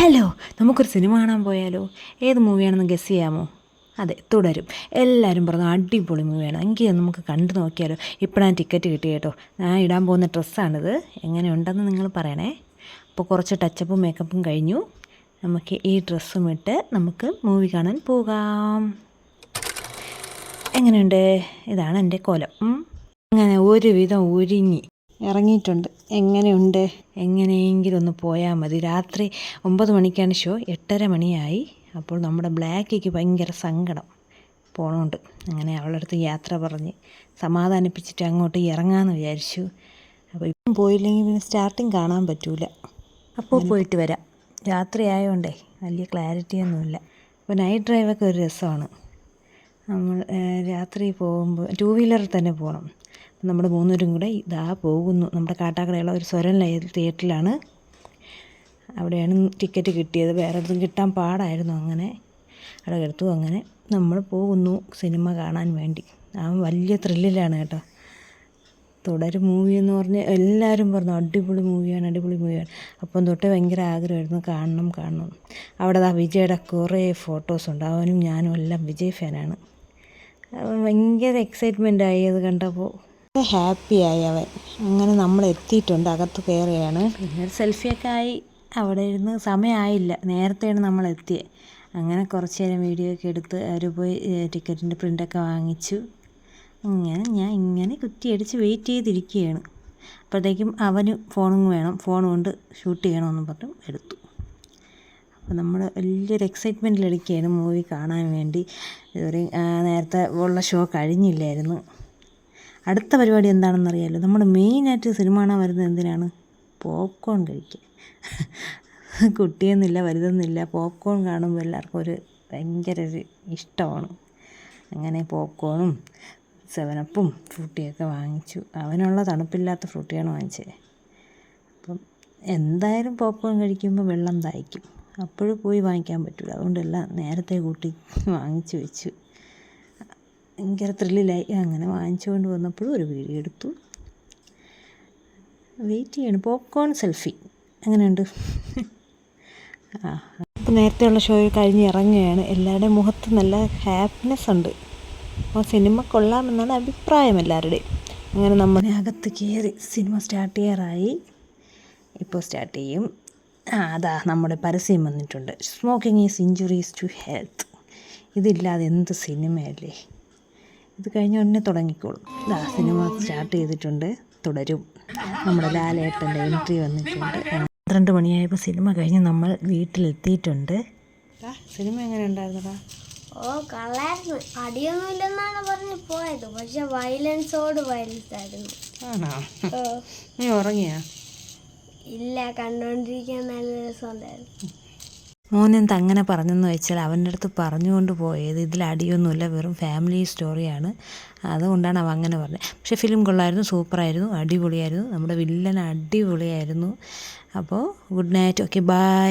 Hello നമുക്കൊരു cinema കാണാൻ പോയാലോ? ഏത് മൂവിയാണെന്ന് ഗസ് ചെയ്യാമോ? അതെ തുടരും. എല്ലാവരും പറഞ്ഞു അടിപൊളി മൂവിയാണ്. എങ്കിൽ നമുക്ക് കണ്ടു നോക്കിയാലോ. ഇപ്പോഴാണ് ടിക്കറ്റ് കിട്ടി കേട്ടോ. ഞാൻ ഇടാൻ പോകുന്ന ഡ്രസ്സാണിത് എങ്ങനെയുണ്ടെന്ന് നിങ്ങൾ പറയണേ. അപ്പോൾ കുറച്ച് ടച്ചപ്പും മേക്കപ്പും കഴിഞ്ഞു. നമുക്ക് ഈ ഡ്രസ്സും ഇട്ട് നമുക്ക് മൂവി കാണാൻ പോകാം. എങ്ങനെയുണ്ട്? ഇതാണ് എന്റെ കോലം. അങ്ങനെ ഒരുവിധം ഒരുങ്ങി. ഇറങ്ങിയിട്ടുണ്ട്. എങ്ങനെയുണ്ട്? എങ്ങനെയെങ്കിലും ഒന്ന് പോയാൽ മതി. രാത്രി ഒമ്പത് മണിക്കാണ് ഷോ. എട്ടര മണിയായി. അപ്പോൾ നമ്മുടെ ബ്ലാക്കിക്ക് ഭയങ്കര സങ്കടം പോണോണ്ട്. അങ്ങനെ അവളുടെ അടുത്ത് യാത്ര പറഞ്ഞ് സമാധാനിപ്പിച്ചിട്ട് അങ്ങോട്ട് ഇറങ്ങാമെന്ന് വിചാരിച്ചു. അപ്പോൾ ഇപ്പം പോയില്ലെങ്കിൽ പിന്നെ സ്റ്റാർട്ടിങ് കാണാൻ പറ്റൂല. അപ്പോൾ പോയിട്ട് വരാം. രാത്രി ആയതുകൊണ്ടേ വലിയ ക്ലാരിറ്റി ഒന്നുമില്ല. അപ്പോൾ നൈറ്റ് ഡ്രൈവൊക്കെ ഒരു രസമാണ്. നമ്മൾ രാത്രി പോകുമ്പോൾ ടൂ വീലറിൽ തന്നെ പോകണം നമ്മൾ മൂന്നുപേരും കൂടെ ഇതാ പോകുന്നു. നമ്മുടെ കാട്ടാക്കടയുള്ള ഒരു സ്വരം തിയേറ്ററിലാണ്. അവിടെയാണ് ടിക്കറ്റ് കിട്ടിയത്. വേറെ ഒന്നും കിട്ടാൻ പാടായിരുന്നു അങ്ങനെ. അവിടെ എടുത്തു അങ്ങനെ നമ്മൾ പോകുന്നു സിനിമ കാണാൻ വേണ്ടി. ആ വലിയ ത്രില്ലിലാണ് കേട്ടോ. തുടരും മൂവി എന്ന് പറഞ്ഞ് എല്ലാവരും പറഞ്ഞു അടിപൊളി മൂവിയാണ് അടിപൊളി മൂവിയാണ് അപ്പം തൊട്ടേ ഭയങ്കര ആഗ്രഹമായിരുന്നു കാണണം കാണണം. അവിടെ ആ വിജയുടെ കുറേ ഫോട്ടോസ് ഉണ്ട്. അവനും ഞാനും എല്ലാം വിജയ് ഫാനാണ് ഭയങ്കര എക്സൈറ്റ്മെന്റ് ആയി അത് കണ്ടപ്പോൾ. ഹാപ്പിയായി അവൻ. അങ്ങനെ നമ്മൾ എത്തിയിട്ടുണ്ട്. അകത്ത് കയറുകയാണ് പിന്നെ ഒരു സെൽഫിയൊക്കെ ആയി അവിടെ ഇരുന്ന് സമയമായില്ല. നേരത്തെയാണ് നമ്മൾ എത്തിയത് അങ്ങനെ കുറച്ച് നേരം വീഡിയോ ഒക്കെ എടുത്ത് അവർ പോയി ടിക്കറ്റിന്റെ പ്രിന്റൊക്കെ വാങ്ങിച്ചു. അങ്ങനെ ഞാൻ ഇങ്ങനെ കുറ്റിയടിച്ച് വെയിറ്റ് ചെയ്തിരിക്കുകയാണ്. അപ്പോഴത്തേക്കും അവന് ഫോണും വേണം. ഫോൺ കൊണ്ട് ഷൂട്ട് ചെയ്യണമെന്ന് പറഞ്ഞു എടുത്തു. അപ്പോൾ നമ്മൾ വലിയൊരു എക്സൈറ്റ്മെന്റിലിരിക്കുകയാണ് മൂവി കാണാൻ വേണ്ടി. ഇതുവരെ നേരത്തെ ഉള്ള ഷോ കഴിഞ്ഞില്ലായിരുന്നു. അടുത്ത പരിപാടി എന്താണെന്നറിയാമല്ലോ നമ്മൾ മെയിനായിട്ട് സിനിമ കാണാൻ വരുന്നത് എന്തിനാണ്? പോപ്കോൺ കഴിക്കാൻ. കുട്ടിയെന്നില്ല വലുതെന്നില്ല പോപ്കോൺ കാണുമ്പോൾ എല്ലാവർക്കും ഒരു ഭയങ്കര ഒരു ഇഷ്ടമാണ്. അങ്ങനെ പോപ്കോണും സെവനപ്പും ഫ്രൂട്ടിയൊക്കെ വാങ്ങിച്ചു. അവനുള്ള തണുപ്പില്ലാത്ത ഫ്രൂട്ടിയാണ് വാങ്ങിച്ചത് അപ്പം എന്തായാലും പോപ്കോൺ കഴിക്കുമ്പോൾ വെള്ളം ദാഹിക്കും. അപ്പോഴും പോയി വാങ്ങിക്കാൻ പറ്റില്ല അതുകൊണ്ടെല്ലാം നേരത്തെ കൂട്ടി വാങ്ങിച്ചു വെച്ചു. ഭയങ്കര ത്രില്ലായി അങ്ങനെ വാങ്ങിച്ചുകൊണ്ട് വന്നപ്പോഴും ഒരു വീഡിയോ എടുത്തു. വെയിറ്റ് ചെയ്യണം. പോപ്കോൺ സെൽഫി അങ്ങനെയുണ്ട് ആ. അപ്പോൾ നേരത്തെയുള്ള ഷോ കഴിഞ്ഞ് ഇറങ്ങുകയാണ്. എല്ലാവരുടെയും മുഖത്ത് നല്ല ഹാപ്പിനെസ് ഉണ്ട്. അപ്പോൾ സിനിമ കൊള്ളാമെന്നാണ് അഭിപ്രായം എല്ലാവരുടെയും. അങ്ങനെ നമ്മൾ അകത്ത് കയറി സിനിമ സ്റ്റാർട്ട് ചെയ്യാറായി. ഇപ്പോൾ സ്റ്റാർട്ട് ചെയ്യും. ആ അതാ നമ്മുടെ പരസ്യം വന്നിട്ടുണ്ട്. Smoking is injuries to health ഇതില്ലാതെ എന്ത് സിനിമയല്ലേ ഇത് കഴിഞ്ഞ ഉടനെ തുടങ്ങിക്കോളും. ഇതാ സിനിമ സ്റ്റാർട്ട് ചെയ്തിട്ടുണ്ട്. തുടരും. നമ്മുടെ ലാലേട്ടന്റെ എൻട്രി വന്നിട്ടുണ്ട്. പന്ത്രണ്ട് മണിയായപ്പോൾ സിനിമ കഴിഞ്ഞ് നമ്മൾ വീട്ടിലെത്തിയിട്ടുണ്ട്. സിനിമ എങ്ങനെ ഉണ്ടായിരുന്നടാ? ഓ കളായിരുന്നു അടിയൊന്നും ഇല്ലെന്നാണ് പറഞ്ഞ് പോയത്. പക്ഷെ വയലൻസോട് വയലൻസ് ആയിരുന്നു. ആണോ? നീ ഉറങ്ങിയാ? ഇല്ല കണ്ടോണ്ടിരിക്കാൻ നല്ല രസമുണ്ടായിരുന്നു. മോനെന്ത് അങ്ങനെ പറഞ്ഞെന്ന് വെച്ചാൽ അവന്റെ അടുത്ത് പറഞ്ഞുകൊണ്ട് പോയത് ഇതിൽ അടിയൊന്നുമില്ല വെറും ഫാമിലി സ്റ്റോറിയാണ് അതുകൊണ്ടാണ് അവൻ അങ്ങനെ പറഞ്ഞത്. പക്ഷേ ഫിലിം കൊള്ളായിരുന്നു സൂപ്പറായിരുന്നു അടിപൊളിയായിരുന്നു. നമ്മുടെ വില്ലൻ അടിപൊളിയായിരുന്നു. അപ്പോൾ ഗുഡ് നൈറ്റ് ഓക്കെ ബൈ